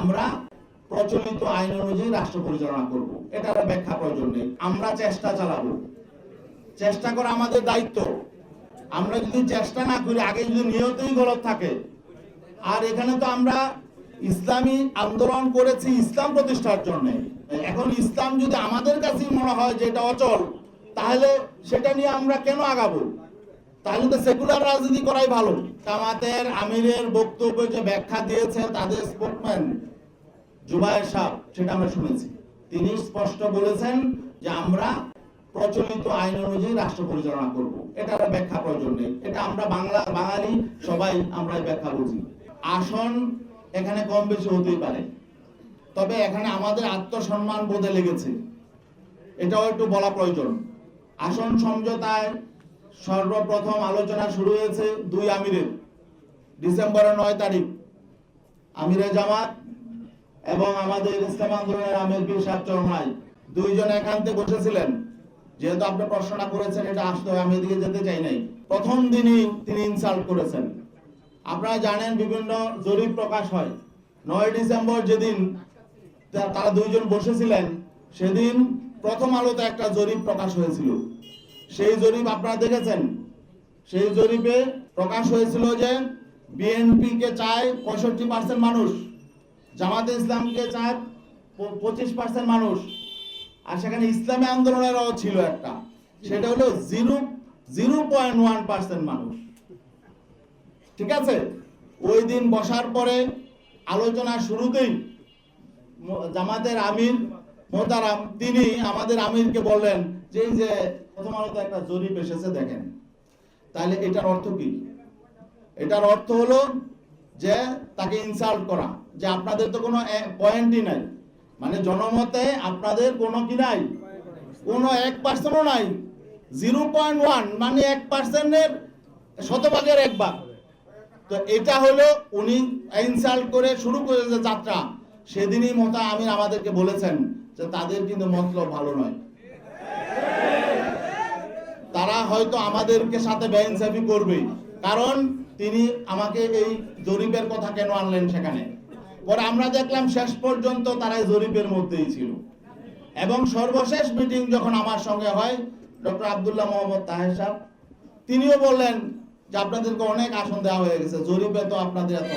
আমরা প্রচলিত আইন অনুযায়ী রাষ্ট্র পরিচালনা করব। এটার ব্যাখ্যা প্রয়োজন নেই। আমরা চেষ্টা চালাবো। চেষ্টা করা আমাদের দায়িত্ব। আমরা যদি চেষ্টা না করি, আগে যদি নিয়তই গলত থাকে। আর এখানে তো আমরা ইসলামী আন্দোলন করেছি ইসলাম প্রতিষ্ঠার জন্য। এখন ইসলাম যদি আমাদের কাছেই মনে হয় যে এটা অচল, তাহলে সেটা নিয়ে আমরা কেন আগাবো? তাহলে তো সেকুলার রাজনীতি করাই ভালো। জামাতের আমিরের বক্তব্য যে ব্যাখ্যা দিয়েছে তাদের স্পোকম্যান জুবায়ের সাহ, সেটা আমরা শুনেছি। তিনি স্পষ্ট বলেছেন যে আমরা প্রচলিত আইন অনুযায়ী রাষ্ট্র পরিচালনা করব। এটার ব্যাখ্যা প্রয়োজন নেই। এটা আমরা বাংলা, বাঙালি, সবাই আমরা ব্যাখ্যা বুঝি। আসন এখানে কম বেশি হতেই পারে। তবে এখানে আমাদের আত্মসম্মান বোধে লেগেছে। এটাও একটু বলা প্রয়োজন। আসন সমঝোতায় সর্বপ্রথম আলোচনা শুরু হয়েছে দুই আমিরের। ডিসেম্বরের নয় তারিখ। আমিরে জামাত এবং আমাদের ইসলাম আন্দোলনের আমির পীর সাহেব চরমাই দুইজন একান্তে বসেছিলেন। যেহেতু আপনি প্রশ্নটা করেছেন, এটা আসতে হয়, আমি এদিকে যেতে চাই নাই। প্রথম দিনই তিনি ইনসাল্ট করেছেন। আপনারা জানেন বিভিন্ন জরিপ প্রকাশ হয়। নয় ডিসেম্বর যেদিন তারা দুইজন বসেছিলেন, সেদিন প্রথম আলোতে একটা জরিপ প্রকাশ হয়েছিল। সেই জরিপ আপনারা দেখেছেন? সেই জরিপে প্রকাশ হয়েছিল যে বিএনপি কে চায় পঁয়ষট্টি পার্সেন্ট মানুষ, জামাতে ইসলামকে চায় পঁচিশ পার্সেন্ট মানুষ, আর সেখানে ইসলামী আন্দোলনেরও ছিল একটা। সেটা হলো zero zero point one percent মানুষ। ঠিক আছে? ওই দিন বসার পরে আলোচনা শুরুতেই জামাতের আমির মোতারাম, তিনি আমাদের আমিরকে বললেন যে প্রথম আলোতে একটা জরিপ এসেছে দেখেন। তাহলে এটার অর্থ কি? এটার অর্থ হলো যে তাকে ইনসাল্ট করা। যে আপনাদের তো কোনো পয়েন্টই নাই। মানে জনমতে আপনাদের কোনো কি নাই? কোনো এক পার্সেন্টও নাই। জিরো পয়েন্ট ওয়ান মানে এক পার্সেন্টের শতভাগের এক ভাগ। তো এটা হলো উনি ইনসাল্ট করে শুরু করেছে যাত্রা। সেদিনই মতো আমির আমাদেরকে বলেছেন যে তাদের কিন্তু মতলব ভালো নয়। তারা হয়তো আমাদেরকে সাথে বেইনসাফি করবে কারণ তিনি আমাকে এই জরিপের কথা কেন আনলেন সেখানে? পরে আমরা দেখলাম শেষ পর্যন্ত তারা জরিপের মধ্যেই ছিল। এবং সর্বশেষ মিটিং যখন আমার সঙ্গে হয়, ডক্টর আব্দুল্লাহ মোহাম্মদ তাহের সাহেব, তিনিও বললেন যে আপনাদেরকে অনেক আসন দেওয়া হয়ে গেছে, জরিপে তো আপনাদের এত